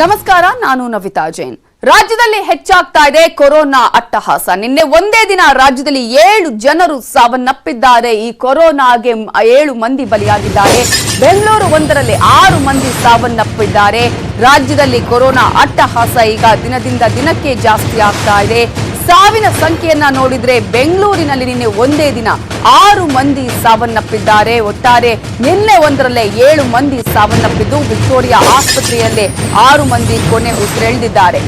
ನಮಸ್ಕಾರ, ನಾನು ನವಿತಾ ಜೈನ್. ರಾಜ್ಯದಲ್ಲಿ ಹೆಚ್ಚಾಗ್ತಾ ಇದೆ ಕೊರೋನಾ ಅಟ್ಟಹಾಸ. ನಿನ್ನೆ ಒಂದೇ ದಿನ ರಾಜ್ಯದಲ್ಲಿ ಏಳು ಜನರು ಸಾವನ್ನಪ್ಪಿದ್ದಾರೆ. ಈ ಕೊರೋನಾಗೆ ಏಳು ಮಂದಿ ಬಲಿಯಾಗಿದ್ದಾರೆ. ಬೆಂಗಳೂರು ಒಂದರಲ್ಲಿ ಆರು ಮಂದಿ ಸಾವನ್ನಪ್ಪಿದ್ದಾರೆ. ರಾಜ್ಯದಲ್ಲಿ ಕೊರೋನಾ ಅಟ್ಟಹಾಸ ಈಗ ದಿನದಿಂದ ದಿನಕ್ಕೆ ಜಾಸ್ತಿ ಆಗ್ತಾ ಇದೆ. ಸಾವಿನ ಸಂಖ್ಯೆಯನ್ನ ನೋಡಿದ್ರೆ ಬೆಂಗಳೂರಿನಲ್ಲಿ ನಿನ್ನೆ ಒಂದೇ ದಿನ ಆರು ಮಂದಿ ಸಾವನ್ನಪ್ಪಿದ್ದಾರೆ. ಒಟ್ಟಾರೆ ನಿನ್ನೆ ಒಂದರಲ್ಲೇ ಏಳು ಮಂದಿ ಸಾವನ್ನಪ್ಪಿದ್ದು ವಿಕ್ಟೋರಿಯಾ ಆಸ್ಪತ್ರೆಯಲ್ಲೇ ಆರು ಮಂದಿ ಕೊನೆ ಉಸಿರೆಳೆದಿದ್ದಾರೆ.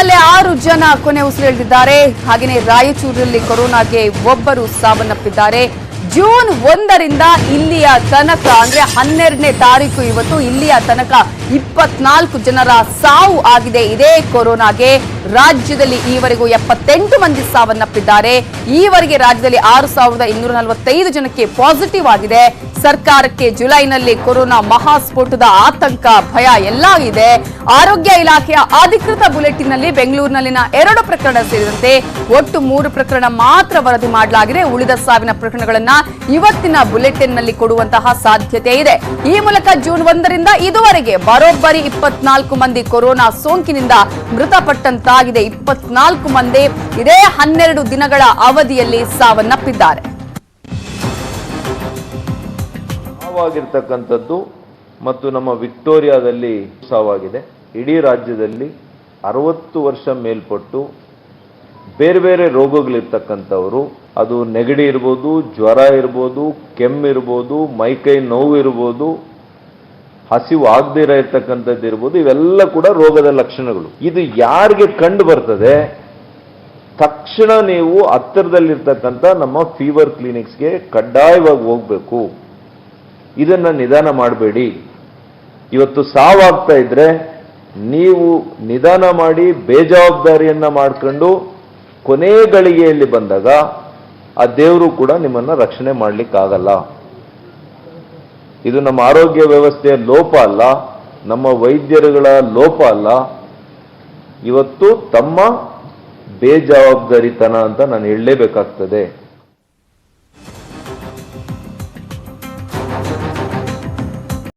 ಆಸ್ಪತ್ರೆಯಲ್ಲೇ ಆರು ಜನ ಕೊನೆ ಉಸಿರೆಳೆದಿದ್ದಾರೆ. ಹಾಗೆಯೇ ರಾಯಚೂರಿನಲ್ಲಿ ಕೊರೋನಾಗೆ ಒಬ್ಬರು ಸಾವನ್ನಪ್ಪಿದ್ದಾರೆ. ಜೂನ್ ಒಂದರಿಂದ ಇಲ್ಲಿಯ ತನಕ, ಅಂದ್ರೆ ಹನ್ನೆರಡನೇ ತಾರೀಕು ಇವತ್ತು, ಇಲ್ಲಿಯ ತನಕ ಇಪ್ಪತ್ನಾಲ್ಕು ಜನರ ಸಾವು ಆಗಿದೆ. ಇದೇ ಕೊರೋನಾಗೆ ರಾಜ್ಯದಲ್ಲಿ ಈವರೆಗೂ ಎಪ್ಪತ್ತೆಂಟು ಮಂದಿ ಸಾವನ್ನಪ್ಪಿದ್ದಾರೆ. ಈವರೆಗೆ ರಾಜ್ಯದಲ್ಲಿ ಆರು ಸಾವಿರದ ಇನ್ನೂರ ನಲವತ್ತೈದು ಜನಕ್ಕೆ ಪಾಸಿಟಿವ್ ಆಗಿದೆ. ಸರ್ಕಾರಕ್ಕೆ ಜುಲೈನಲ್ಲಿ ಕೊರೋನಾ ಮಹಾಸ್ಫೋಟದ ಆತಂಕ, ಭಯ ಎಲ್ಲ ಇದೆ. ಆರೋಗ್ಯ ಇಲಾಖೆಯ ಅಧಿಕೃತ ಬುಲೆಟಿನ್ನಲ್ಲಿ ಬೆಂಗಳೂರಿನಲ್ಲಿನ ಎರಡು ಪ್ರಕರಣ ಸೇರಿದಂತೆ ಒಟ್ಟು ಮೂರು ಪ್ರಕರಣ ಮಾತ್ರ ವರದಿ ಮಾಡಲಾಗಿದೆ. ಉಳಿದ ಸಾವಿನ ಪ್ರಕರಣಗಳನ್ನ ಇವತ್ತಿನ ಬುಲೆಟಿನ್ನಲ್ಲಿ ಕೊಡುವಂತಹ ಸಾಧ್ಯತೆ ಇದೆ. ಈ ಮೂಲಕ ಜೂನ್ ಒಂದರಿಂದ ಇದುವರೆಗೆ ಬರೋಬ್ಬರಿ ಇಪ್ಪತ್ನಾಲ್ಕು ಮಂದಿ ಕೊರೋನಾ ಸೋಂಕಿನಿಂದ ಮೃತಪಟ್ಟಂತಾಗಿದೆ. ಇಪ್ಪತ್ನಾಲ್ಕು ಮಂದಿ ಇದೇ ಹನ್ನೆರಡು ದಿನಗಳ ಅವಧಿಯಲ್ಲಿ ಸಾವನ್ನಪ್ಪಿದ್ದಾರೆ. ಸಾವಾಗಿರ್ತಕ್ಕಂಥದ್ದು ಮತ್ತು ನಮ್ಮ ವಿಕ್ಟೋರಿಯಾದಲ್ಲಿ ಸಾವಾಗಿದೆ. ಇಡೀ ರಾಜ್ಯದಲ್ಲಿ ಅರವತ್ತು ವರ್ಷ ಮೇಲ್ಪಟ್ಟು ಬೇರೆ ಬೇರೆ ರೋಗಗಳಿರ್ತಕ್ಕಂಥವರು ಅದು ನೆಗಡಿ ಇರ್ಬೋದು, ಜ್ವರ ಇರ್ಬೋದು, ಕೆಮ್ಮು ಇರ್ಬೋದು ಮೈಕೈ ನೋವು ಇರ್ಬೋದು, ಹಸಿವು ಆಗದೇ ಇರತಕ್ಕಂಥದ್ದು ಇರ್ಬೋದು, ಇವೆಲ್ಲ ಕೂಡ ರೋಗದ ಲಕ್ಷಣಗಳು. ಇದು ಯಾರಿಗೆ ಕಂಡು ಬರ್ತದೆ? ತಕ್ಷಣ ನೀವು ಹತ್ತಿರದಲ್ಲಿರ್ತಕ್ಕಂಥ ನಮ್ಮ ಫೀವರ್ ಕ್ಲಿನಿಕ್ಸ್ಗೆ ಕಡ್ಡಾಯವಾಗಿ ಹೋಗಬೇಕು. ಇದನ್ನು ನಿಧಾನ ಮಾಡಬೇಡಿ. ಇವತ್ತು ಸಾವಾಗ್ತಾ ಇದ್ರೆ ನೀವು ನಿಧಾನ ಮಾಡಿ, ಬೇಜವಾಬ್ದಾರಿಯನ್ನು ಮಾಡ್ಕೊಂಡು ಕೊನೆ ಗಳಿಗೆಯಲ್ಲಿ ಬಂದಾಗ ಆ ದೇವರು ಕೂಡ ನಿಮ್ಮನ್ನು ರಕ್ಷಣೆ ಮಾಡಲಿಕ್ಕಾಗಲ್ಲ. ಇದು ನಮ್ಮ ಆರೋಗ್ಯ ವ್ಯವಸ್ಥೆಯ ಲೋಪ ಅಲ್ಲ, ನಮ್ಮ ವೈದ್ಯರುಗಳ ಲೋಪ ಅಲ್ಲ. ಇವತ್ತು ತಮ್ಮ ಬೇಜವಾಬ್ದಾರಿತನ ಅಂತ ನಾನು ಹೇಳಲೇಬೇಕಾಗ್ತದೆ.